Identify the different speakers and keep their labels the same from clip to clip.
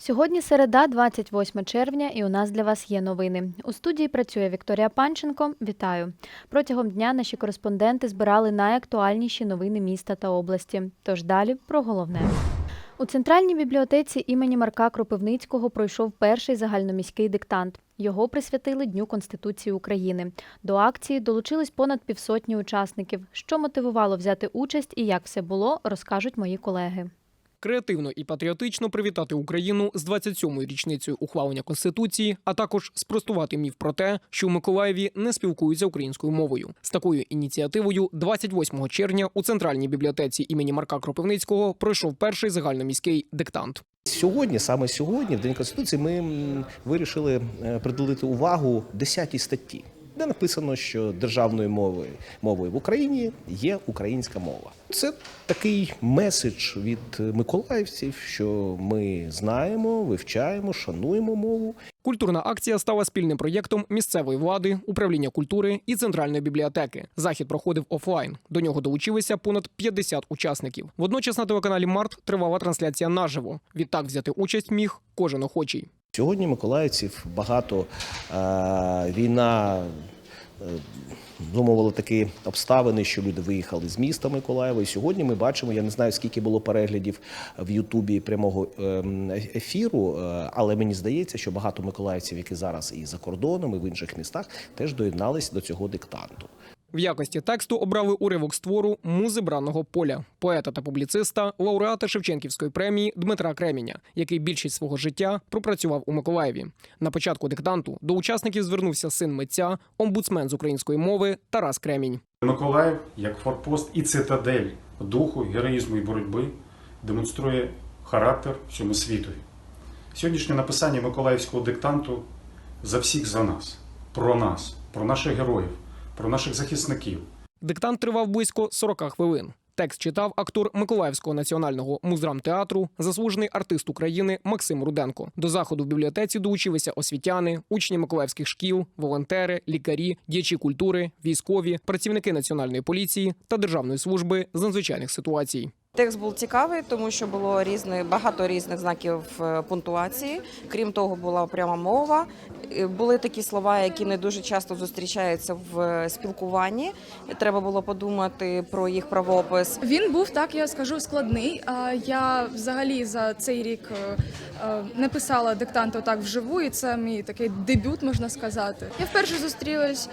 Speaker 1: Сьогодні середа, 28 червня, і у нас для вас є новини. У студії працює Вікторія Панченко. Вітаю. Протягом дня наші кореспонденти збирали найактуальніші новини міста та області. Тож далі про головне. У центральній бібліотеці імені Марка Кропивницького пройшов перший загальноміський диктант. Його присвятили Дню Конституції України. До акції долучились понад півсотні учасників. Що мотивувало взяти участь і як все було, розкажуть мої колеги.
Speaker 2: Креативно і патріотично привітати Україну з 27-ю річницею ухвалення конституції, а також спростувати міф про те, що в Миколаєві не спілкуються українською мовою. З такою ініціативою 28 червня у центральній бібліотеці імені Марка Кропивницького пройшов перший загальноміський диктант.
Speaker 3: Сьогодні, саме сьогодні, в День Конституції, ми вирішили е, приділити увагу 10 статті, де написано, що державною мовою мовою в Україні є українська мова. Це такий меседж від миколаївців, що ми знаємо, вивчаємо, шануємо мову.
Speaker 2: Культурна акція стала спільним проєктом місцевої влади, управління культури і центральної бібліотеки. Захід проходив офлайн. До нього долучилися понад 50 учасників. Водночас на телеканалі Март тривала трансляція наживо. Відтак взяти участь міг кожен охочий.
Speaker 3: Сьогодні миколаївців багато е, війна. е, такі обставини, що люди виїхали з міста Миколаєва. І сьогодні ми бачимо, я не знаю, скільки було переглядів в Ютубі прямого ем, ефіру, е, але мені здається, що багато миколаївців, які зараз і за кордоном, і в інших містах, теж доєднались до цього диктанту.
Speaker 2: В якості тексту обрали уривок з твору Музи бранного поля, поета та публіциста, лауреата Шевченківської премії Дмитра Креміня, який більшість свого життя пропрацював у Миколаєві. На початку диктанту до учасників звернувся син митця, омбудсмен з української мови Тарас Кремінь.
Speaker 4: Миколаїв як форпост і цитадель духу, героїзму і боротьби демонструє характер всьому світові. Сьогоднішнє написання миколаївського диктанту за всіх за нас, про нас, про наших героїв, про наших захисників.
Speaker 2: Диктант тривав близько 40 хвилин. Текст читав актор Миколаївського національного музрамтеатру, заслужений артист України Максим Руденко. До заходу в бібліотеці долучилися освітяни, учні миколаївських шкіл, волонтери, лікарі, діячі культури, військові, працівники національної поліції та державної служби з надзвичайних ситуацій.
Speaker 5: Текст був цікавий, тому що було різне, багато різних знаків е, пунктуації. Крім того, була пряма мова. Е, Були такі слова, які не дуже часто зустрічаються в е, спілкуванні. Треба було подумати про їх правопис.
Speaker 6: Він був так, я скажу, складний. А Я взагалі за цей рік не писала диктант так вживу, і це мій такий дебют, можна сказати. Я вперше зустрілась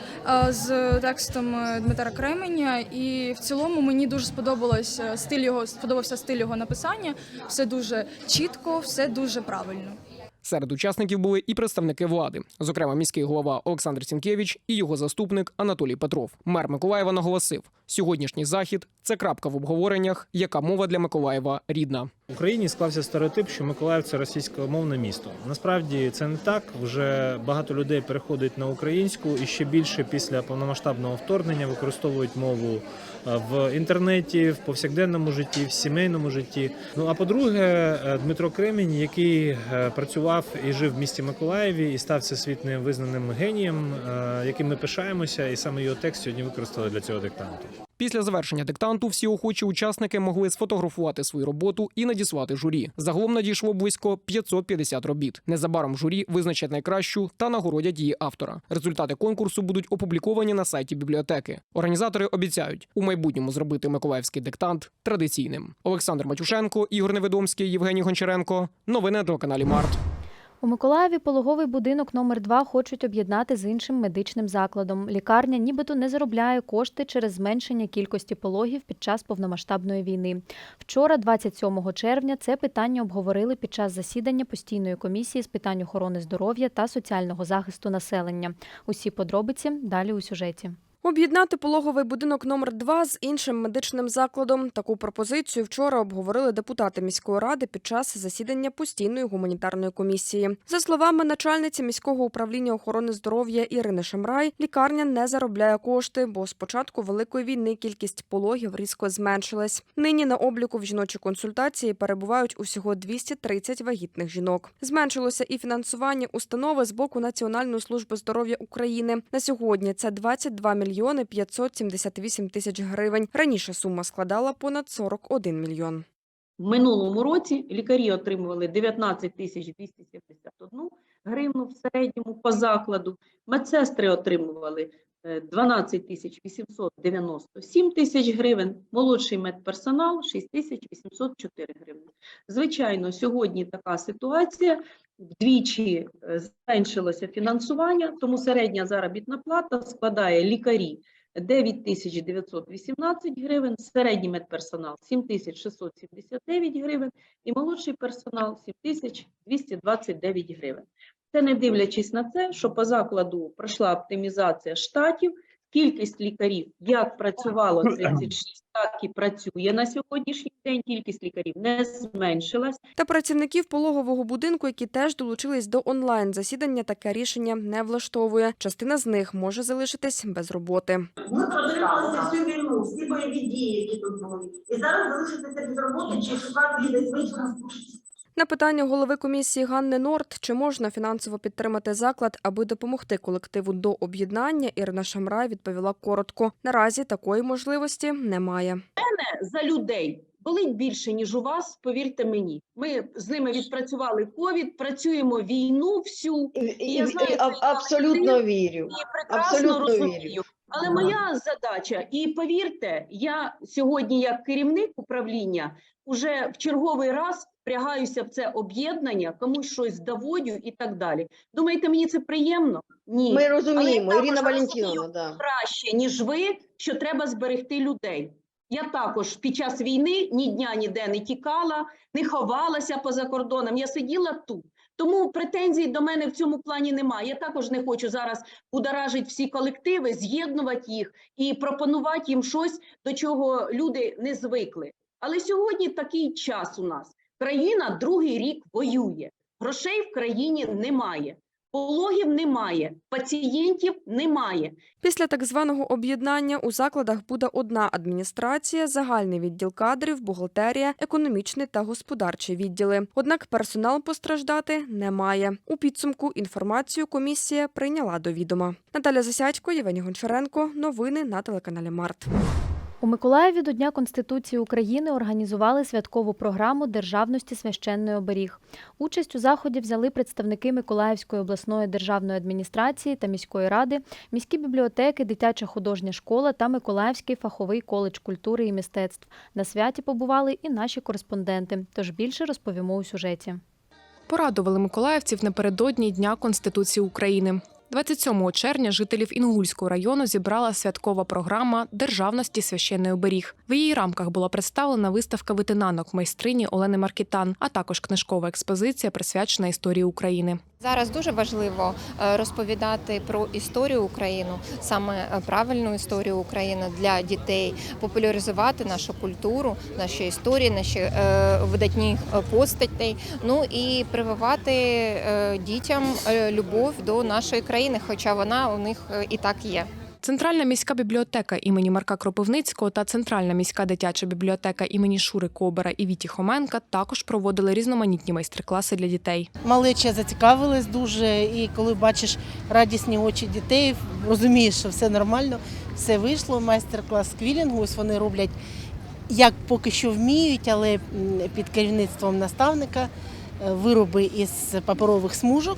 Speaker 6: з текстом Дмитра Кременя, і в цілому мені дуже сподобалось стиль його, сподобався стиль його написання. Все дуже чітко, все дуже правильно.
Speaker 2: Серед учасників були і представники влади, зокрема міський голова Олександр Сінкевич і його заступник Анатолій Петров. Мер Миколаєва наголосив: сьогоднішній захід це крапка в обговореннях, яка мова для Миколаєва рідна.
Speaker 7: В Україні склався стереотип, що Миколаїв це російськомовне місто. Насправді це не так. Вже багато людей переходить на українську і ще більше після повномасштабного вторгнення використовують мову е, в інтернеті, в повсякденному житті, в сімейному житті. Ну а по-друге, е, Дмитро Кремінь, який е, працював і жив в місті Миколаєві і став всесвітньо визнаним генієм, яким ми пишаємося, і саме його текст сьогодні використали для цього диктанту.
Speaker 2: Після завершення диктанту всі охочі учасники могли сфотографувати свою роботу і надіслати журі. Загалом надійшло близько 550 робіт. Незабаром журі визначать найкращу та нагородять її автора. Результати конкурсу будуть опубліковані на сайті бібліотеки. Організатори обіцяють у майбутньому зробити миколаївський диктант традиційним. Олександр Матюшенко, Ігор Невідомський, Євгеній Гончаренко. Новини на телеканалі Март.
Speaker 1: У Миколаєві пологовий будинок номер 2 хочуть об'єднати з іншим медичним закладом. Лікарня нібито не заробляє кошти через зменшення кількості пологів під час повномасштабної війни. Вчора, 27 червня, це питання обговорили під час засідання постійної комісії з питань охорони здоров'я та соціального захисту населення. Усі подробиці далі у сюжеті.
Speaker 8: Об'єднати пологовий будинок номер 2 з іншим медичним закладом. Таку пропозицію вчора обговорили депутати міської ради під час засідання постійної гуманітарної комісії. За словами начальниці міського управління охорони здоров'я Ірини Шемрай, лікарня не заробляє кошти, бо з початку великої війни кількість пологів різко зменшилась. Нині на обліку в жіночій консультації перебувають усього 230 вагітних жінок. Зменшилося і фінансування установи з боку Національної служби здоров'я України. На сьогодні це 22 мільйони 578 тисяч гривень. Раніше сума складала понад 41 мільйон.
Speaker 9: В минулому році лікарі отримували 19 тисяч 271 гривну в середньому по закладу, медсестри отримували е, 12 тисяч 897 тисяч гривень, молодший медперсонал 6 тисяч 804 гривні. Звичайно, сьогодні така ситуація, вдвічі е, зменшилося фінансування, тому середня заробітна плата складає лікарі 9918 гривень, середній медперсонал 7679 гривень і молодший персонал 7229 гривень. Це не дивлячись на це, що по закладу пройшла оптимізація штатів, кількість лікарів як працювало 36, так і працює на сьогоднішній день, кількість лікарів не зменшилась.
Speaker 8: Та працівників пологового будинку, які теж долучились до онлайн засідання, таке рішення не влаштовує. Частина з них може залишитись без роботи.
Speaker 10: Ми продивилися всю війну, всі бойові дії, які тут були. І зараз залишитися без роботи чи шукати десь в іншому
Speaker 8: На питання голови комісії Ганни Норт, чи можна фінансово підтримати заклад, аби допомогти колективу до об'єднання, Ірина Шамрай відповіла коротко: наразі такої можливості немає.
Speaker 9: Мене за людей болить більше, ніж у вас, повірте мені. Ми з ними відпрацювали ковід, працюємо війну всю
Speaker 11: І,
Speaker 9: Я знаю,
Speaker 11: і- а- абсолютно вірю.
Speaker 9: і прекрасно
Speaker 11: Абсолютно
Speaker 9: розумію.
Speaker 11: вірю.
Speaker 9: Але моя задача, і повірте, я сьогодні, як керівник управління, уже в черговий раз впрягаюся в це об'єднання, комусь щось доводю і так далі. Думаєте, мені це приємно? Ні.
Speaker 11: Ми
Speaker 9: Але
Speaker 11: розуміємо,
Speaker 9: я
Speaker 11: Ірина Валентиновна, да.
Speaker 9: краще, ніж ви, що треба зберегти людей. Я також під час війни ні дня ніде не тікала, не ховалася поза кордоном. Я сиділа тут. Тому претензій до мене в цьому плані немає. Я також не хочу зараз ударажити всі колективи, з'єднувати їх і пропонувати їм щось, до чого люди не звикли. Але сьогодні такий час у нас. Країна другий рік воює. Грошей в країні немає, пологів немає, пацієнтів немає.
Speaker 8: Після так званого об'єднання у закладах буде одна адміністрація, загальний відділ кадрів, бухгалтерія, економічний та господарчі відділи. Однак персонал постраждати не має. У підсумку інформацію комісія прийняла до відома. Наталя Засядько, Євгеній Гончаренко. Новини на телеканалі Март.
Speaker 1: У Миколаєві до Дня Конституції України організували святкову програму державності священний оберіг. Участь у заході взяли представники Миколаївської обласної державної адміністрації та міської ради, міські бібліотеки, дитяча художня школа та Миколаївський фаховий коледж культури і мистецтв. На святі побували і наші кореспонденти. Тож більше розповімо у сюжеті.
Speaker 12: Порадували миколаївців напередодні Дня Конституції України. 27 червня жителів Інгульського району зібрала святкова програма Державності священний оберіг. В її рамках була представлена виставка витинанок майстрині Олени Маркітан, а також книжкова експозиція, присвячена історії України.
Speaker 13: Зараз дуже важливо е, розповідати про історію України, саме е, правильну історію України для дітей, популяризувати нашу культуру, наші історії, наші е, видатні постатей. Ну і прививати дітям любов до нашої країни, хоча вона у них і так є.
Speaker 12: Центральна міська бібліотека імені Марка Кропивницького та Центральна міська дитяча бібліотека імені Шури Кобера і Віті Хоменка також проводили різноманітні майстер-класи для дітей.
Speaker 14: Малеча зацікавилась дуже, і коли бачиш радісні очі дітей, розумієш, що все нормально, все вийшло. Майстер-клас квілінгу. Ось вони роблять як поки що вміють, але під керівництвом наставника е, вироби із паперових смужок.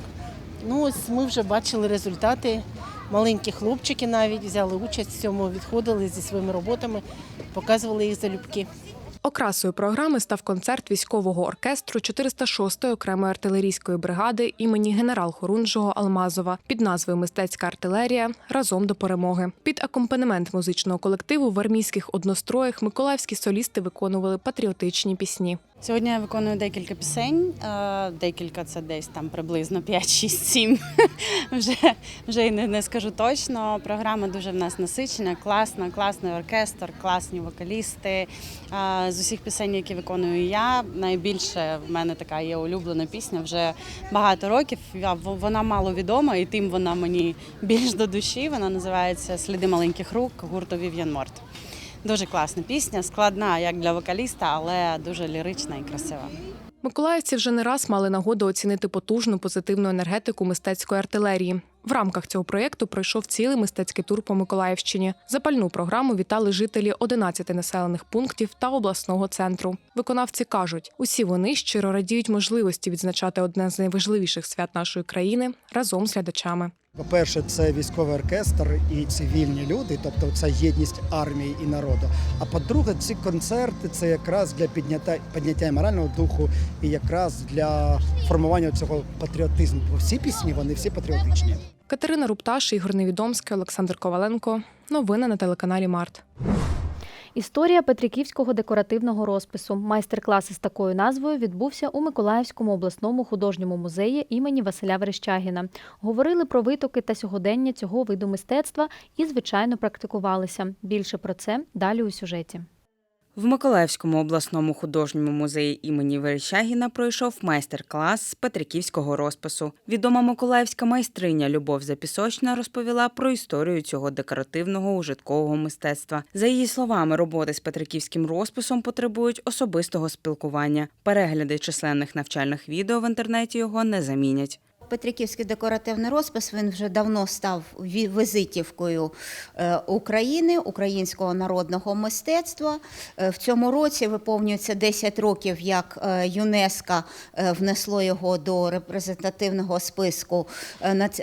Speaker 14: Ну ось ми вже бачили результати. Маленькі хлопчики навіть взяли участь в цьому, відходили зі своїми роботами, показували їх залюбки.
Speaker 12: Окрасою програми став концерт військового оркестру 406-ї окремої артилерійської бригади імені генерал-хорунжого Алмазова під назвою Мистецька артилерія разом до перемоги. Під акомпанемент музичного колективу в армійських одностроях миколаївські солісти виконували патріотичні пісні.
Speaker 15: Сьогодні я виконую декілька пісень. е, Декілька це десь там приблизно 5, 6, 7. Вже, вже й не, не скажу точно. Програма дуже в нас насичена, класна, класний оркестр, класні вокалісти. З усіх пісень, які виконую я, найбільше в мене така є улюблена пісня вже багато років. Вона мало відома, і тим вона мені більш до душі. Вона називається Сліди маленьких рук гурту Вів'ян Морт. Дуже класна пісня, складна як для вокаліста, але дуже лірична і красива.
Speaker 12: Миколаївці вже не раз мали нагоду оцінити потужну позитивну енергетику мистецької артилерії. В рамках цього проєкту пройшов цілий мистецький тур по Миколаївщині. Запальну програму вітали жителі 11 населених пунктів та обласного центру. Виконавці кажуть, усі вони щиро радіють можливості відзначати одне з найважливіших свят нашої країни разом з глядачами.
Speaker 11: По-перше, це військовий оркестр і цивільні люди, тобто це єдність армії і народу. А по-друге, ці концерти це якраз для підняття підняття морального духу і якраз для формування цього патріотизму. Бо всі пісні вони всі патріотичні.
Speaker 12: Катерина Рупташ, Ігор Невідомський, Олександр Коваленко. Новини на телеканалі Март.
Speaker 1: Історія Петриківського декоративного розпису. Майстер-клас із такою назвою відбувся у Миколаївському обласному художньому музеї імені Василя Верещагіна. Говорили про витоки та сьогодення цього виду мистецтва і, звичайно, практикувалися. Більше про це далі у сюжеті.
Speaker 16: В Миколаївському обласному художньому музеї імені Верещагіна пройшов майстер-клас з петриківського розпису. Відома миколаївська майстриня Любов Запісочна розповіла про історію цього декоративного ужиткового мистецтва. За її словами, роботи з петриківським розписом потребують особистого спілкування. Перегляди численних навчальних відео в інтернеті його не замінять.
Speaker 17: Петриківський декоративний розпис він вже давно став ві- візитівкою е, України, українського народного мистецтва. Е, В цьому році виповнюється 10 років, як е, ЮНЕСКО внесло його до репрезентативного списку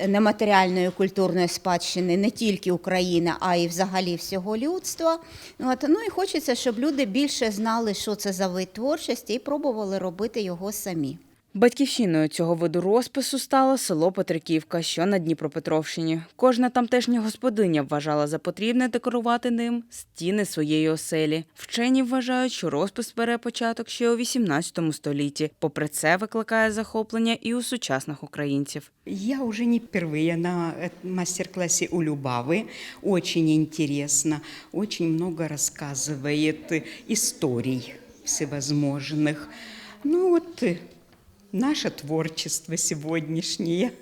Speaker 17: нематеріальної культурної спадщини не тільки України, а й взагалі всього людства. Ну і хочеться, щоб люди більше знали, що це за вид творчості, і пробували робити його самі.
Speaker 16: Батьківщиною цього виду розпису стало село Петриківка, що на Дніпропетровщині. Кожна тамтешня господиня вважала за потрібне декорувати ним стіни своєї оселі. Вчені вважають, що розпис бере початок ще у 18 столітті. Попри це, викликає захоплення і у сучасних українців.
Speaker 18: Я уже не впервые на э, мастер-классе у Любавы. Очень интересно, очень много рассказывает э, историй всевозможных. Ну вот э, наше творчество сегодняшнее.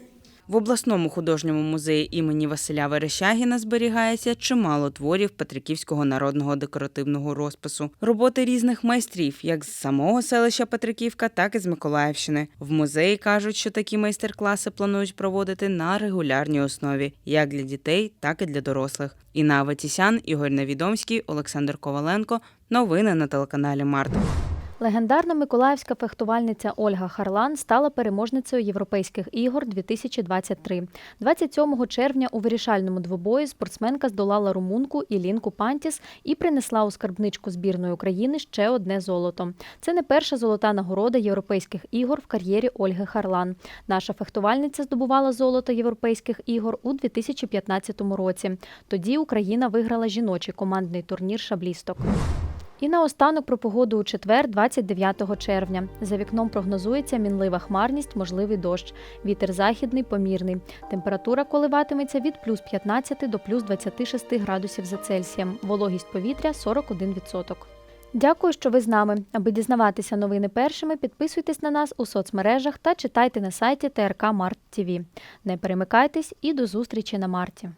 Speaker 16: В обласному художньому музеї імені Василя Верещагіна зберігається чимало творів Петриківського народного декоративного розпису. Роботи різних майстрів, як з самого селища Петриківка, так і з Миколаївщини. В музеї кажуть, що такі майстер-класи планують проводити на регулярній основі, як для дітей, так і для дорослих. Інна Аветісян, Ігор Невідомський, Олександр Коваленко. Новини на телеканалі Март.
Speaker 1: Легендарна миколаївська фехтувальниця Ольга Харлан стала переможницею Європейських ігор 2023. 27 червня у вирішальному двобої спортсменка здолала румунку Ілінку Пантіс і принесла у скарбничку збірної України ще одне золото. Це не перша золота нагорода Європейських ігор в кар'єрі Ольги Харлан. Наша фехтувальниця здобувала золото Європейських ігор у 2015 році. Тоді Україна виграла жіночий командний турнір шаблісток. І наостанок про погоду у четвер, 29 червня. За вікном прогнозується мінлива хмарність, можливий дощ. Вітер західний, помірний. Температура коливатиметься від плюс 15 до плюс 26 градусів за Цельсієм. Вологість повітря 41%. Дякую, що ви з нами. Аби дізнаватися новини першими, підписуйтесь на нас у соцмережах та читайте на сайті ТРК Март ТВ. Не перемикайтесь і до зустрічі на марті.